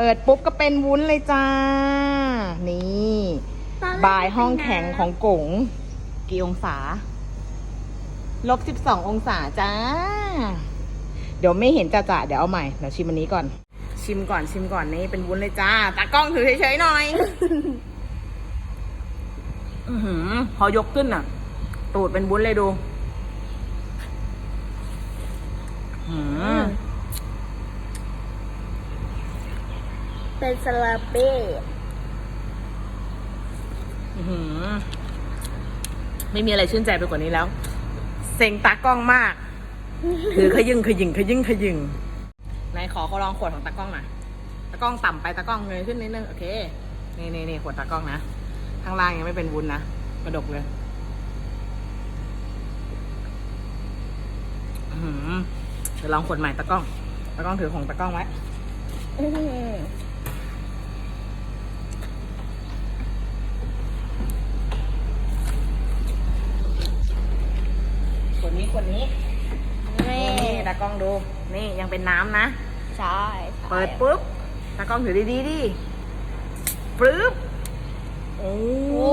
เปิดปุ๊บก็เป็นวุ้นเลยจ้า นี่ตนแรกบายห้องแข็งของกงกี่องศา ลบสิบสององศาจ้า เดี๋ยวไม่เห็นจ้าจ่าเดี๋ยวเอาใหม่ เดี๋ยวชิมอันนี้ก่อน ชิมก่อนชิมก่อนนี่เป็นวุ้นเลยจ้า ตากล้องถือเฉยๆหน่อย อือหือ พอยกขึ้นอะ ตูดเป็นวุ้นเลยดู อืม เป็นสลาเป้ไม่มีอะไรชื่นใจไปกว่านี้แล้ว เซ็งตากล้องมากถือขยึงขยึงขยึงขยึงไหนายขอเขาลองขวดของตากล้องหน่อยตากล้องต่ำไปตากล้องเงยขึ้นนิดนึงโอเค นี่นี่นี่ขวดตากล้องนะข้างล่างยังไม่เป็นวุ้นนะกระดกเลยเดี๋ยวลองขวดใหม่ตากล้องตากล้องถือของตากล้องไว้ อื้อหือ ขวดนี้ขวดนี้ นี่นี่ตากล้องดู นี่ยังเป็นน้ำนะ ใช่ใช่เปิดปุ๊บตากล้องถือดีๆดิปึ๊บโอ้โอ้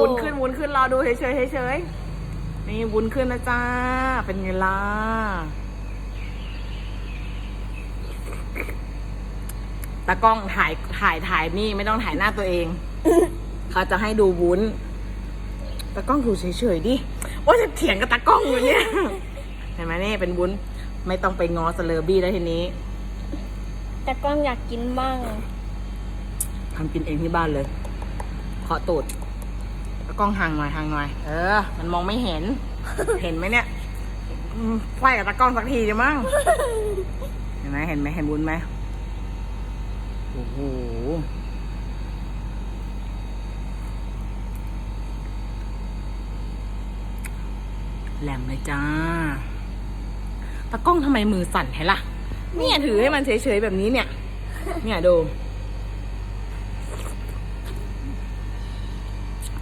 วุ้นขึ้นวุ้นขึ้นรอดูเฉยๆเฉยๆนี่วุ้นขึ้นนะจ้า เป็นไงล่ะตากล้องถ่ายถ่ายถ่ายนี่ไม่ต้องถ่ายหน้าตัวเอง เขาจะให้ดูวุ้นตากล้องถูเฉยๆดิ ว่าจะเถียงกับตากล้องอยู่เนี่ยเห็นไหมนี่เป็นวุ้นไม่ต้องไปงอสเลอร์บี้แล้วทีนี้แต่กล้องอยากกินบ้างทำกินเองที่บ้านเลยเคาะตูดตะกล้องห่างหน่อยห่างหน่อย เออ มันมองไม่เห็น เห็นไหมเนี่ยอืมไฟกับตะกล้องสักทีจะมั้งเห็นไหมเห็นไหมเห็นบุญไหมโอ้โห แหลมเลยจ้า ตะกล้องทำไมมือสั่นให้ล่ะ เนี่ยถือให้มันเฉยๆแบบนี้เนี่ย เนี่ยดู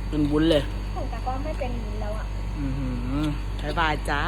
เป็นวุ้นเลยของแต่กล้องไม่เป็นอย่างนี้แล้วอะ อือหือบ๊ายบายจ้า